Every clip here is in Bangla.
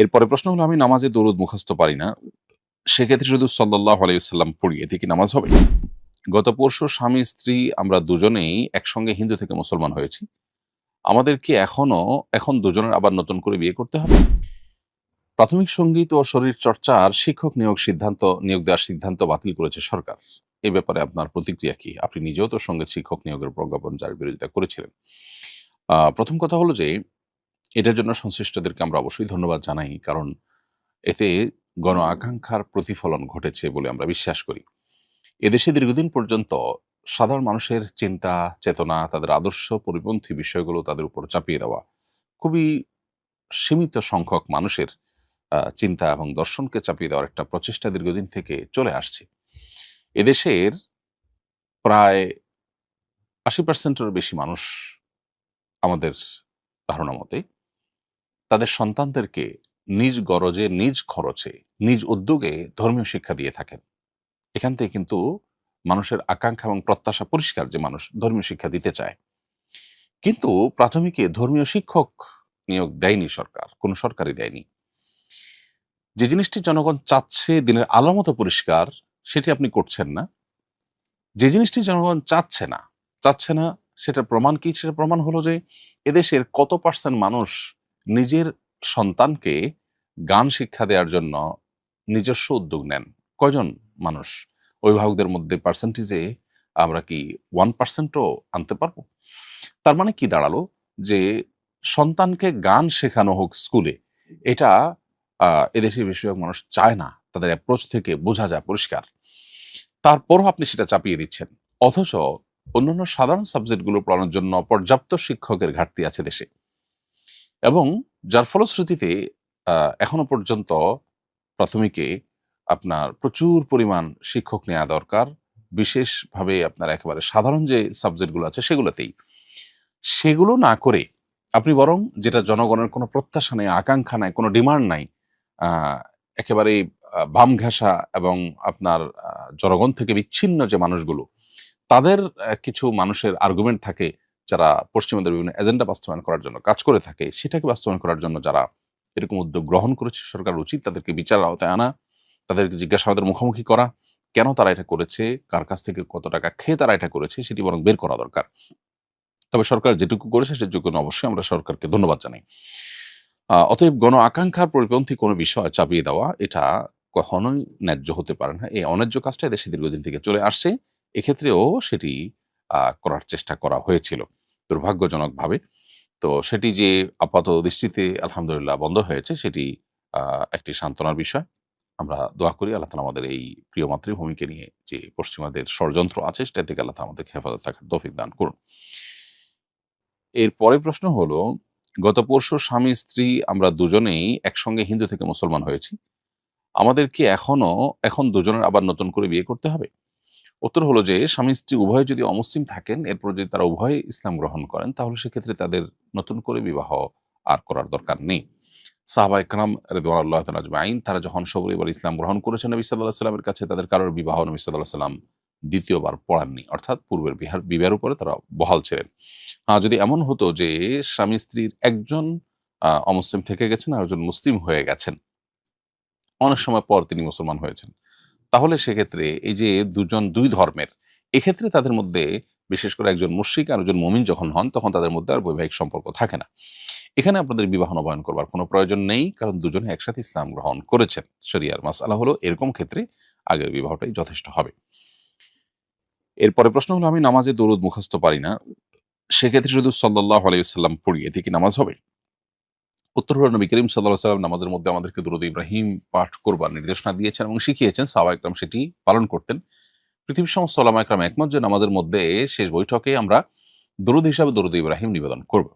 এরপরে প্রশ্ন হলো, আমি নামাজে দরুদ মুখস্থ পারি না। সেক্ষেত্রে শুধু সাল্লাহ আলাইসাল্লাম পড়ি এতে কি নামাজ হবে। গত পরশু স্বামী, স্ত্রী আমরা দুজনেই একসঙ্গে হিন্দু থেকে মুসলমান হয়েছি। আমাদের কি এখনও, এখন দুজনের আবার নতুন করে বিয়ে করতে হবে। প্রাথমিক সংগীত ও শরীর চর্চার শিক্ষক নিয়োগ সিদ্ধান্ত, নিয়োগ দেওয়ার সিদ্ধান্ত বাতিল করেছে সরকার। এ ব্যাপারে আপনার প্রতিক্রিয়া কি? আপনি নিজেও তো সংগীত শিক্ষক নিয়োগের প্রজ্ঞাপন যার বিরোধিতা করেছিলেন। প্রথম কথা হলো যে এটার জন্য সংশ্লিষ্টদেরকে আমরা অবশ্যই ধন্যবাদ জানাই, কারণ এতে গণ আকাঙ্ক্ষার প্রতিফলন ঘটেছে বলে আমরা বিশ্বাস করি। এদেশে দীর্ঘদিন পর্যন্ত সাধারণ মানুষের চিন্তা, চেতনা, তাদের আদর্শ পরিপন্থী বিষয়গুলো তাদের উপর চাপিয়ে দেওয়া খুবই সীমিত সংখ্যক মানুষের চিন্তা এবং দর্শনকে চাপিয়ে দেওয়ার একটা প্রচেষ্টা দীর্ঘদিন থেকে চলে আসছে। এদেশের প্রায় আশি পার্সেন্টের বেশি মানুষ আমাদের ধারণা মতে তাদের সন্তানদেরকে নিজ গরজে, নিজ খরচে, নিজ উদ্যোগে ধর্মীয় শিক্ষা দিয়ে থাকেন। এখান থেকে কিন্তু মানুষের আকাঙ্ক্ষা এবং প্রত্যাশা পরিষ্কার যে মানুষ ধর্মীয় শিক্ষা দিতে চায়। কিন্তু প্রাথমিকে ধর্মীয় শিক্ষক নিয়োগ দেয়নি সরকার, কোন সরকারই দেয়নি। যে জিনিসটি জনগণ চাচ্ছে দিনের আলো মতো পরিষ্কার, সেটি আপনি করছেন না। যে জিনিসটি জনগণ চাচ্ছে না চাচ্ছে না সেটা প্রমাণ কি? সেটা প্রমাণ হলো যে এদেশের কত পার্সেন্ট মানুষ নিজের সন্তানকে গান শিক্ষা দেওয়ার জন্য নিজস্ব উদ্যোগ নেন। কয়জন মানুষ? অভিভাবকদের মধ্যে পার্সেন্টেজে আমরা কি ওয়ান পার্সেন্টও আনতে পারব? তার মানে কি দাঁড়াল? যে সন্তানকে গান শেখানো হোক স্কুলে, এটা এদেশে বেশিরভাগ মানুষ চায় না। তাদের অ্যাপ্রোচ থেকে বোঝা যায় পরিষ্কার। তারপরও আপনি সেটা চাপিয়ে দিচ্ছেন। অথচ অন্যান্য সাধারণ সাবজেক্টগুলো পড়ানোর জন্য পর্যাপ্ত শিক্ষকের ঘাটতি আছে দেশে। এবং যার ফলশ্রুতিতে এখনও পর্যন্ত প্রাথমিকে আপনার প্রচুর পরিমাণ শিক্ষক নেওয়া দরকার। বিশেষভাবে আপনার একেবারে সাধারণ যে সাবজেক্টগুলো আছে সেগুলোতেই। সেগুলো না করে আপনি বরং যেটা জনগণের কোনো প্রত্যাশা নেই, আকাঙ্ক্ষা নাই, কোনো ডিমান্ড নাই একেবারে বাম ঘেঁষা এবং আপনার জনগণ থেকে বিচ্ছিন্ন যে মানুষগুলো, তাদের কিছু মানুষের আর্গুমেন্ট থাকে যারা পশ্চিমাদের বিভিন্ন এজেন্ডা বাস্তবায়ন করার জন্য কাজ করে থাকে, সেটাকে বাস্তবায়ন করার জন্য যারা এরকম উদ্যোগ গ্রহণ করেছে, সরকার উচিত তাদেরকে বিচার আওতায় আনা, তাদেরকে জিজ্ঞাসাবাদের মুখোমুখি করা, কেন তারা এটা করেছে, কার কাছ থেকে কত টাকা খেয়ে তারা এটা করেছে, সেটি বরং বের করা দরকার। তবে সরকার যেটুকু করেছে, সেটুকু অবশ্যই আমরা সরকারকে ধন্যবাদ জানাই। অতএব গণ আকাঙ্ক্ষার পরিপন্থী কোনো বিষয় চাপিয়ে দেওয়া, এটা কখনোই ন্যায্য হতে পারে না। এই অন্যায্য কাজটা দেশে দীর্ঘদিন থেকে চলে আসছে। এক্ষেত্রেও সেটি করার চেষ্টা করা হয়েছিল দুর্ভাগ্যজনকভাবে। তো সেটি যে আপাত দৃষ্টিতে আলহামদুলিল্লাহ বন্ধ হয়েছে সেটি একটি সান্ত্বনার বিষয়। আমরা দোয়া করি আল্লাহ তালা আমাদের এই প্রিয় মাতৃভূমিকে নিয়ে যে পশ্চিমাদের ষড়যন্ত্র আছে সেটা থেকে আল্লাহ তালা হেফাজত থাকার তৌফিক দান করুন। এর পরে প্রশ্ন হলো, গত পরশু স্বামী, স্ত্রী আমরা দুজনেই একসঙ্গে হিন্দু থেকে মুসলমান হয়েছি। আমাদের কি এখনও, এখন দুজনের আবার নতুন করে বিয়ে করতে হবে? উত্তর হলো যে, স্বামী স্ত্রী উভয় যদি অমুসলিম থাকেন, এরপর যদি তারা উভয় ইসলাম গ্রহণ করেন, তাহলে সেক্ষেত্রে তাদের নতুন করে বিবাহ আর করার দরকার নেই। সাহাবা ইকরাম রেদওয়াল্লাহ আজমাইন, তারা যখন সবরিবার ইসলাম গ্রহণ করেছেন নবী সাল্লাহ সাল্লামের কাছে, তাদের কারোর বিবাহ নবী সাল্লাহ সাল্লাম দ্বিতীয়বার পড়াননি, অর্থাৎ পূর্বের বিহার, বিবাহের উপরে তারা বহাল ছিলেন। হ্যাঁ যদি এমন হতো যে, স্বামী স্ত্রীর একজন অমুসলিম থেকে গেছেন আর একজন মুসলিম হয়ে গেছেন, অনেক সময় পর তিনি মুসলমান হয়েছেন। তাহলে সেক্ষেত্রে এই যে দুজন দুই ধর্মের, এক্ষেত্রে তাদের মধ্যে বিশেষ করে একজন মুশ্রিক আর একজন মমিন যখন হন, তখন তাদের মধ্যে আর বৈবাহিক সম্পর্ক থাকে না। এখানে আপনাদের বিবাহ নবায়ন করবার কোনো প্রয়োজন নেই, কারণ দুজনে একসাথে ইসলাম গ্রহণ করেছেন। শরিয়ার মাসালা হলো এরকম ক্ষেত্রে আগের বিবাহটাই যথেষ্ট হবে। এরপরে প্রশ্ন হলো, আমি নামাজে দরুদ মুখস্থ পারি না, সেক্ষেত্রে শুধু সাল্লাহ আলাইসাল্লাম পড়ি এতে কি নামাজ হবে? উত্তর নবী করিম সাল্লাহ সাল্লাম নামাজের মধ্যে আমাদেরকে দরুদ ইব্রাহিম পাঠ করবার নির্দেশনা দিয়েছেন এবং শিখিয়েছেন সাহবা একরাম সেটি পালন করতেন। পৃথিবীর সমস্ত ওলামা একরাম একমত যে নামাজের মধ্যে শেষ বৈঠকে আমরা দরুদ হিসাবে দরুদ ইব্রাহিম নিবেদন করব।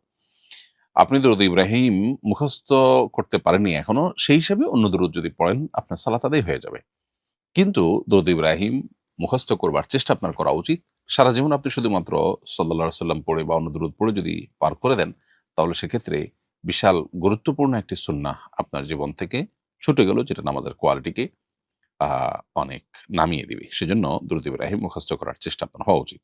আপনি দরুদ ইব্রাহিম মুখস্থ করতে পারেননি এখনও, সেই হিসাবে অন্য দরুদ যদি পড়েন, আপনার সালাত আদায় হয়ে যাবে। কিন্তু দরুদ ইব্রাহিম মুখস্থ করবার চেষ্টা আপনার করা উচিত। সারা জীবন আপনি শুধুমাত্র সাল্লাহ সাল্লাম পড়ে বা অন্য দরুদ পড়ে যদি পার করে দেন, তাহলে সেক্ষেত্রে বিশাল গুরুত্বপূর্ণ একটি সুন্না আপনার জীবন থেকে ছুটে গেল, যেটা নামাজের কোয়ালিটিকে অনেক নামিয়ে দিবে। সেজন্য দ্রুত ইব্রাহিম মুখস্থ করার চেষ্টা আপনার হওয়া উচিত।